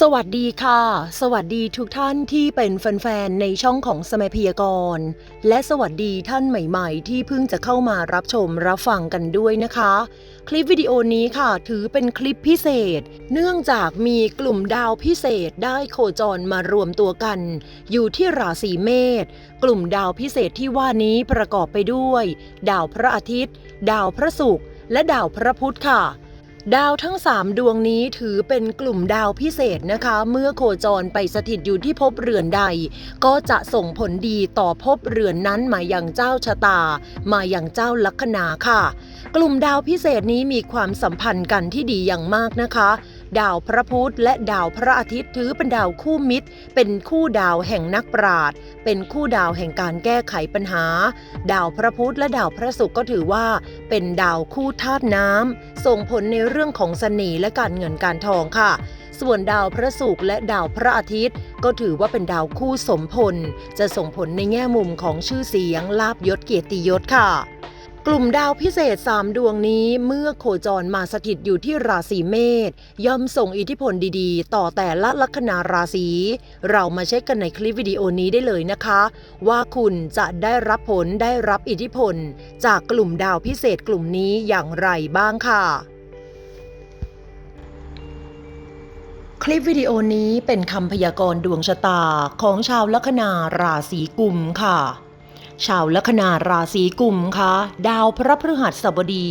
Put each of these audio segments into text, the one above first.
สวัสดีค่ะ สวัสดีทุกท่านที่เป็นแฟนๆ ในช่องของสมัยพยากรณ์และสวัสดีท่านใหม่ๆ ที่เพิ่งจะเข้ามารับชมรับฟังกันด้วยนะคะ คลิปวิดีโอนี้ค่ะ ถือเป็นคลิปพิเศษ เนื่องจากมีกลุ่มดาวพิเศษได้โคจรมารวมตัวกัน อยู่ที่ราศีเมษกลุ่มดาวพิเศษที่ว่านี้ประกอบไปด้วย ดาวพระอาทิตย์ ดาวพระศุกร์และดาวพระพุธค่ะ ดาวทั้ง 3 ดวงนี้ถือเป็นกลุ่มดาวพิเศษนะคะ เมื่อโคจรไปสถิตอยู่ที่ภพเรือนใด ก็จะส่งผลดีต่อภพเรือนนั้นมาอย่างเจ้าชะตา มาอย่างเจ้าลัคนาค่ะ กลุ่มดาวพิเศษนี้มีความสัมพันธ์กันที่ดีอย่างมากนะคะ ดาวพระพุธและดาวพระอาทิตย์ถือเป็นดาวคู่มิตร เป็นคู่ดาวแห่งนักปราชญ์เป็นคู่ดาวแห่งการแก้ไขปัญหา ดาวพระพุธและดาวพระศุกร์ก็ถือว่า เป็นดาวคู่ธาตุน้ำส่งผลในเรื่องของเสน่ห์และการเงินการทองค่ะส่วนดาวพระศุกร์และดาวพระอาทิตย์ ก็ถือว่าเป็นดาวคู่สมพล จะส่งผลในแง่มุมของชื่อเสียงลาบยศเกียรติยศค่ะ กลุ่มดาวพิเศษ 3 ดวงนี้เมื่อโคจรมาสถิตอยู่ที่ราศีเมษย่อมส่งอิทธิพลดีๆ ต่อแต่ละลัคนาราศี เรามาเช็คกันในคลิปวิดีโอนี้ได้เลยนะคะ ว่าคุณจะได้รับผลได้รับอิทธิพล จากกลุ่มดาวพิเศษกลุ่มนี้อย่างไรบ้างค่ะคลิปวิดีโอนี้เป็นคำพยากรณ์ดวงชะตาของชาวลัคนาราศีกุมค่ะ ชาวลัคนาราศีกุมคะดาวพระพฤหัสบดี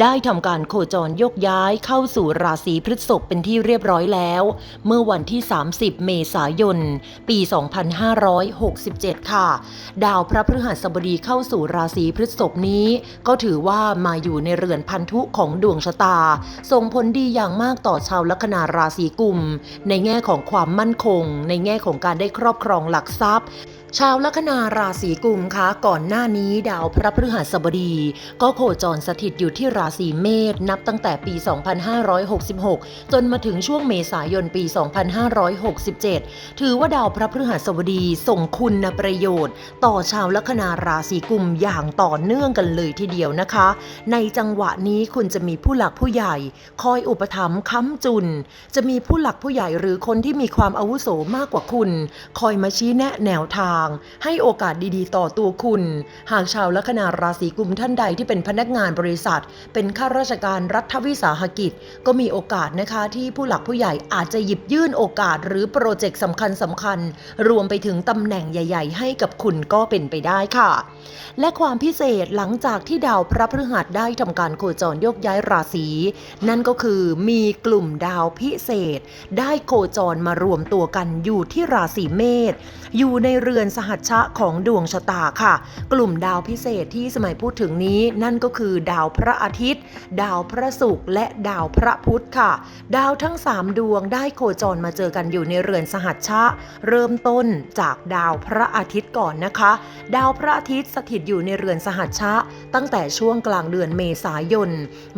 ได้ทำการโคจรยกย้ายเข้าสู่ราศีพฤษภเป็นที่เรียบร้อยแล้ว เมื่อวันที่ 30 เมษายน ปี 2567 ค่ะ ดาวพระพฤหัสบดีเข้าสู่ราศีพฤษภนี้ ก็ถือว่ามาอยู่ในเรือนพันธุของดวงชะตา ส่งผลดีอย่างมากต่อชาวลัคนาราศีกุม ในแง่ของความมั่นคง ในแง่ของการได้ครอบครองหลักทรัพย์ชาวลัคนาราศีกุมคะก่อนหน้านี้ดาวพระพฤหัสบดี ก็โคจรสถิตอยู่ที่ราศีเมษนับตั้งแต่ปี 2566 จนมาถึงช่วงเมษายนปี 2567 ถือว่าดาวพระพฤหัสบดีส่งคุณประโยชน์ ต่อชาวลัคนาราศีกุมอย่างต่อเนื่องกันเลยทีเดียวนะคะ ในจังหวะนี้คุณจะมีผู้หลักผู้ใหญ่ คอยอุปถัมภ์ค้ำจุน จะมีผู้หลักผู้ใหญ่หรือคนที่มีความอาวุโสมากกว่าคุณ คอยมาชี้แนะแนวทาง ให้โอกาสดีๆ ต่อตัวคุณ หากชาวลัคนาราศีกุมท่านใดที่เป็นพนักงานบริษัท เป็นข้าราชการรัฐวิสาหกิจ ก็มีโอกาสนะคะที่ผู้หลักผู้ใหญ่อาจจะหยิบยื่นโอกาสหรือโปรเจกต์สำคัญสำคัญๆรวมไปถึงตำแหน่งใหญ่ ๆ ให้กับคุณก็เป็นไปได้ค่ะ และความพิเศษหลังจากที่ดาวพระพฤหัสได้ทำการโคจรโยกย้ายราศีนั่นก็คือมีกลุ่มดาวพิเศษ ได้โคจรมารวมตัวกันอยู่ที่ราศีเมษอยู่ในเรือนสหัชชะของดวงชะตาค่ะกลุ่มดาวพิเศษที่สมัยพูดถึงนี้นั่นก็คือดาวพระอาทิตย์ ดาวพระศุกร์และดาวพระพุธค่ะ ดาวทั้ง 3 ดวงได้โคจรมาเจอกันอยู่ในเรือนสหัชชะ เริ่มต้นจากดาวพระอาทิตย์ก่อนนะคะ ดาวพระอาทิตย์สถิตอยู่ในเรือนสหัชชะ ตั้งแต่ช่วงกลางเดือนเมษายน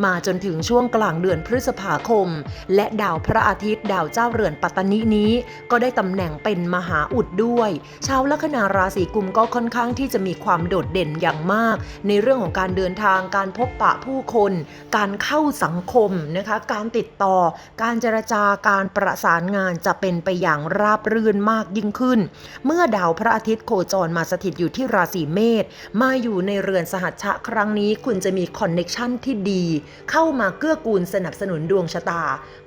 มาจนถึงช่วงกลางเดือนพฤษภาคม และดาวพระอาทิตย์ ดาวเจ้าเรือนปัตตนินี้ ก็ได้ตำแหน่งเป็นมหาอุดด้วย ชาวลัคนาราศีกุมก็ค่อนข้างที่จะจะมีความโดดเด่นอย่างมาก ในเรื่องของการเดินทาง การพบปะผู้คน การเข้าสังคมนะคะ การติดต่อ การเจรจาการประสานงานจะเป็นไปอย่างราบรื่นมากยิ่งขึ้น เมื่อดาวพระอาทิตย์โคจรมาสถิตอยู่ที่ราศีเมษมาอยู่ในเรือนสหัชชะครั้งนี้ คุณจะมีคอนเน็ชันที่ดี เข้ามาเกื้อกูลสนับสนุนดวงชะตา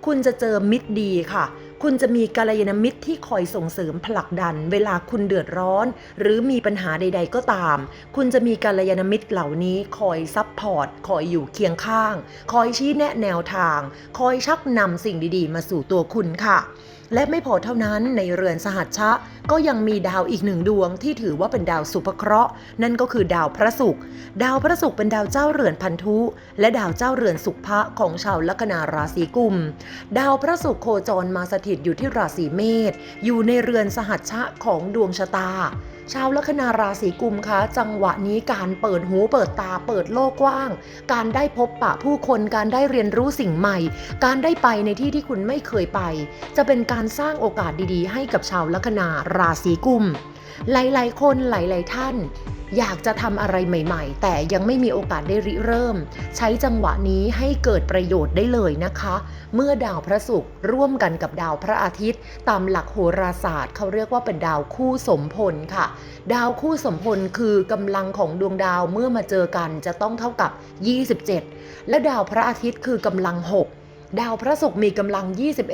คุณจะเจอมิตรดีค่ะ คุณจะมีกาลยานมิตรที่คอยส่งเสริมผลักดัน เวลาคุณเดือดร้อน หรือมีปัญหาใด ๆ ก็ตาม คุณจะมีกาลยานมิตรเหล่านี้คอยซับพอร์ต คอยอยู่เคียงข้าง คอยชี้แนะแนวทาง คอยชักนำสิ่งดีๆ มาสู่ตัวคุณค่ะ และไม่พอเท่านั้นในเรือนสหัชชะ ก็ยังมีดาวอีกหนึ่งดวงที่ถือว่าเป็นดาวสุภเคราะห์ นั่นก็คือดาวพระศุกร์ดาวพระศุกร์เป็นดาวเจ้าเรือนพันธุ และดาวเจ้าเรือนสุภะของชาวลัคนาราศีกุม ดาวพระศุกร์โคจรมาสถิตอยู่ที่ราศีเมษอยู่ในเรือนสหัชชะของดวงชะตา ชาวลัคนาราศีกุมคะจังหวะนี้การเปิดหูเปิดตาเปิดโลกกว้าง การได้พบปะผู้คนการได้เรียนรู้สิ่งใหม่ การได้ไปในที่ที่คุณไม่เคยไป จะเป็นการสร้างโอกาสดีๆ ให้กับชาวลัคนาราศีกุม หลายๆ คนหลาย ๆ ท่าน อยากจะทำอะไรใหม่ ๆ แต่ยังไม่มีโอกาสได้ริเริ่ม ใช้จังหวะนี้ให้เกิดประโยชน์ได้เลยนะคะ เมื่อดาวพระศุกร์ร่วมกันกับดาวพระอาทิตย์ ตามหลักโหราศาสตร์ เขาเรียกว่าเป็นดาวคู่สมพลค่ะ ดาวคู่สมพลคือกำลังของดวงดาวเมื่อมาเจอกันจะต้องเท่ากับ 27 และดาวพระอาทิตย์คือกำลัง 6 ดาวพระศุกร์มีกำลัง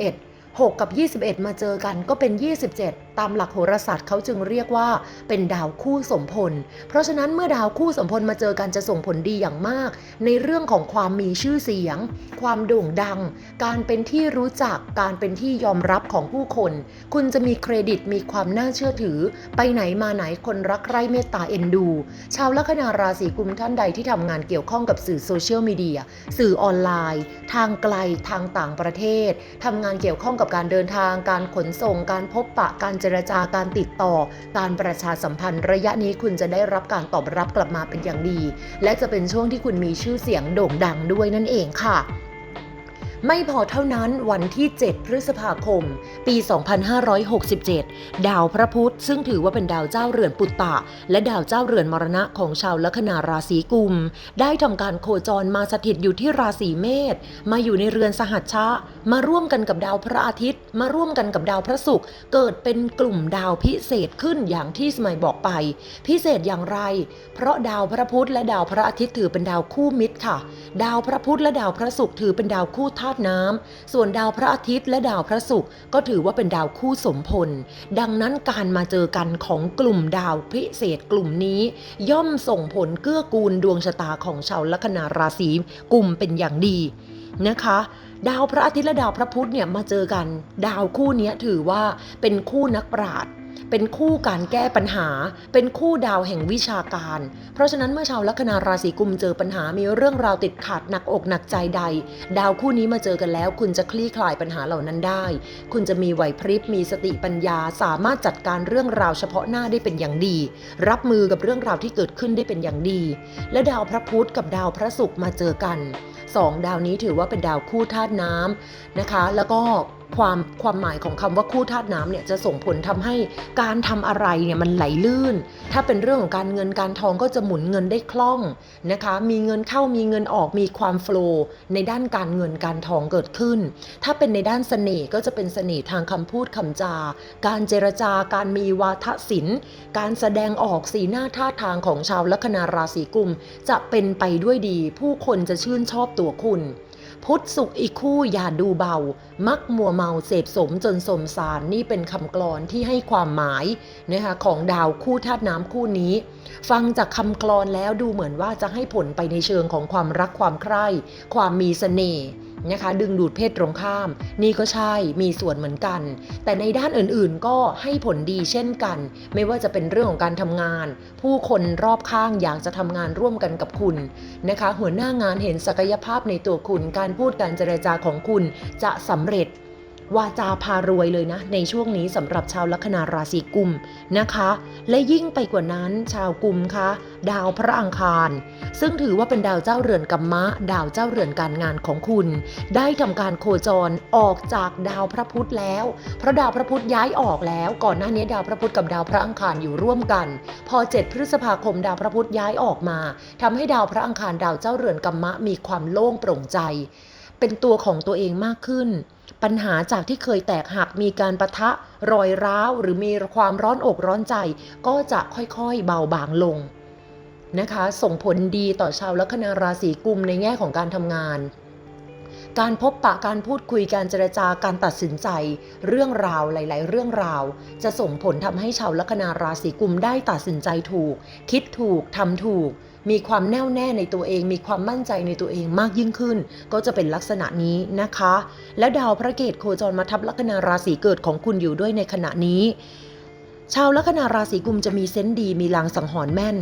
21 6 กับ 21 มาเจอกันก็เป็น 27 ตามหลักโหราศาสตร์เขาจึงเรียกว่าเป็นดาวคู่สมพล เพราะฉะนั้นเมื่อดาวคู่สมพลมาเจอกันจะส่งผลดีอย่างมาก ในเรื่องของความมีชื่อเสียง ความโด่งดัง การเป็นที่รู้จัก การเป็นที่ยอมรับของผู้คน คุณจะมีเครดิตมีความน่าเชื่อถือ ไปไหนมาไหนคนรักใคร่เมตตาเอ็นดู ชาวลัคนาราศีกุมท่านใดที่ทำงานเกี่ยวข้องกับสื่อโซเชียลมีเดีย สื่อออนไลน์ ทางไกล ทางต่างประเทศ ทำงานเกี่ยวข้องกับการเดินทาง การขนส่ง การพบปะ การเจจรจาการติดต่อ การประชาสัมพันธ์ ระยะนี้คุณจะได้รับการตอบรับกลับมาเป็นอย่างดี และจะเป็นช่วงที่คุณมีชื่อเสียงโด่งดังด้วยนั่นเองค่ะ ไม่พอเท่านั้นวันที่ 7 พฤษภาคม ปี 2567 ดาวพระพุธ ซึ่งถือว่าเป็นดาวเจ้าเรือนปุตตะ และดาวเจ้าเรือนมรณะของชาวลัคนาราศีกุม ได้ทำการโคจรมาสถิตอยู่ที่ราศีเมษมาอยู่ในเรือนสหัชชะ มาร่วมกันกับดาวพระอาทิตย์ มาร่วมกันกับดาวพระศุกร์เกิดเป็นกลุ่มดาวพิเศษขึ้นอย่างที่สมัยบอกไป พิเศษอย่างไร เพราะดาวพระพุธและดาวพระอาทิตย์ถือเป็นดาวคู่มิตรค่ะ ดาวพระพุธและดาวพระศุกร์ถือเป็นดาวคู่ธาตุน้ำส่วนดาวพระอาทิตย์และดาวพระศุกร์ก็ถือว่าเป็นดาวคู่สมพล ดังนั้นการมาเจอกันของกลุ่มดาวพิเศษกลุ่มนี้ ย่อมส่งผลเกื้อกูลดวงชะตาของชาวลัคนาราศีกลุ่มเป็นอย่างดีนะคะ ดาวพระอาทิตย์และดาวพระพุธเนี่ยมาเจอกัน ดาวคู่นี้ถือว่าเป็นคู่นักปราชญ์ เป็นคู่การแก้ปัญหา เป็นคู่ดาวแห่งวิชาการ เพราะฉะนั้นเมื่อชาวลัคนาราศีกุมเจอปัญหามีเรื่องราวติดขัดหนักอกหนักใจใด ดาวคู่นี้มาเจอกันแล้ว คุณจะคลี่คลายปัญหาเหล่านั้นได้ คุณจะมีไหวพริบมีสติปัญญา สามารถจัดการเรื่องราวเฉพาะหน้าได้เป็นอย่างดี รับมือกับเรื่องราวที่เกิดขึ้นได้เป็นอย่างดี และดาวพระพุธกับดาวพระศุกร์มาเจอกันสองดาวนี้ถือว่าเป็นดาวคู่ธาตุน้ำนะคะ แล้วก็ ความความหมายของคำว่าคู่ธาตุน้ำเนี่ยจะส่งผลทำให้การทำอะไรเนี่ยมันไหลลื่น ถ้าเป็นเรื่องของการเงินการทองก็จะหมุนเงินได้คล่องนะคะ มีเงินเข้ามีเงินออกมีความโฟล์ในด้านการเงินการทองเกิดขึ้น ถ้าเป็นในด้านเสน่ห์ก็จะเป็นเสน่ห์ทางคำพูดคำจา การเจรจาการมีวาทศิลป์ การแสดงออกสีหน้าท่าทางของชาวลัคนาราศีกุม จะเป็นไปด้วยดี ผู้คนจะชื่นชอบตัวคุณ พุทธสุขอีกคู่อย่าดูเบา มักมัวเมาเสพสมจนสมสารนี่เป็นคำกลอนที่ให้ความหมายนะคะของดาวคู่ธาตุน้ำคู่นี้ ฟังจากคำกลอนแล้วดูเหมือนว่าจะให้ผลไปในเชิงของความรักความใคร่ ความมีเสน่ห์ นะคะ ดึงดูดเพศตรงข้าม นี่ก็ใช่มีส่วนเหมือนกัน แต่ในด้านอื่นๆก็ให้ผลดีเช่นกัน ไม่ว่าจะเป็นเรื่องของการทำงาน ผู้คนรอบข้างอยากจะทำงานร่วมกันกับคุณนะคะ หัวหน้างานเห็นศักยภาพในตัวคุณ การพูดการเจรจาของคุณจะสำเร็จ วาจาพารวยเลยนะ ในช่วงนี้สำหรับชาวลัคนาราศีกุมนะคะ และยิ่งไปกว่านั้นชาวกุมคะดาวพระอังคาร ซึ่งถือว่าเป็นดาวเจ้าเรือนกัมมะ ดาวเจ้าเรือนการงานของคุณ ได้ทำการโคจรออกจากดาวพระพุธแล้ว เพราะดาวพระพุธย้ายออกแล้ว ก่อนหน้านี้ดาวพระพุธกับดาวพระอังคารอยู่ร่วมกัน พอ 7 พฤษภาคมดาวพระพุธย้ายออกมาทำให้ดาวพระอังคารดาวเจ้าเรือนกัมมะมีความโล่งโปร่งใจ เป็นตัวของตัวเองมากขึ้น ปัญหาจากที่เคยแตกหักมีการประทะรอยร้าวหรือมีความร้อนอกร้อนใจ ก็จะค่อยๆเบาบางลงนะคะ ส่งผลดีต่อชาวลัคนาราศีกุมในแง่ของการทำงาน การพบปะการพูดคุยการเจรจาการตัดสินใจ เรื่องราวหลาย ๆ เรื่องราว จะส่งผลทำให้ชาวลัคนาราศีกุมได้ตัดสินใจถูก คิดถูกทำถูก มีความแน่วแน่ในตัวเอง มีความมั่นใจในตัวเองมากยิ่งขึ้น ก็จะเป็นลักษณะนี้นะคะ แล้วดาวพระเกตโคจรมาทับลัคนาราศีเกิดของคุณอยู่ด้วยในขณะนี้ ชาวลัคนาราศีกุมจะมีเซนส์ดีมีลางสังหรณ์แม่น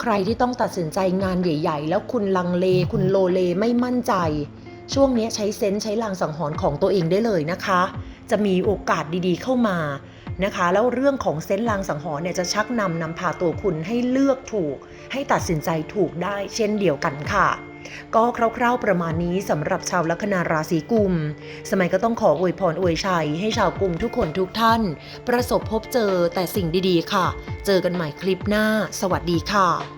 ใครที่ต้องตัดสินใจงานใหญ่ ๆ แล้วคุณลังเล คุณโลเลไม่มั่นใจ ช่วงนี้ใช้เซนส์ใช้ลางสังหรณ์ของตัวเองได้เลยนะคะ จะมีโอกาสดีๆ เข้ามา นะคะ แล้วเรื่องของเซนส์ลางสังหรณ์เนี่ยจะชักนำนำพาตัวคุณให้เลือกถูก ให้ตัดสินใจถูกได้ เช่นเดียวกันค่ะ ก็คร่าวๆประมาณนี้สำหรับชาวลัคนาราศีกุม สมัยก็ต้องขออวยพรอวยชัย ให้ชาวกุมทุกคนทุกท่าน ประสบพบเจอแต่สิ่งดีๆค่ะ เจอกันใหม่คลิปหน้า สวัสดีค่ะ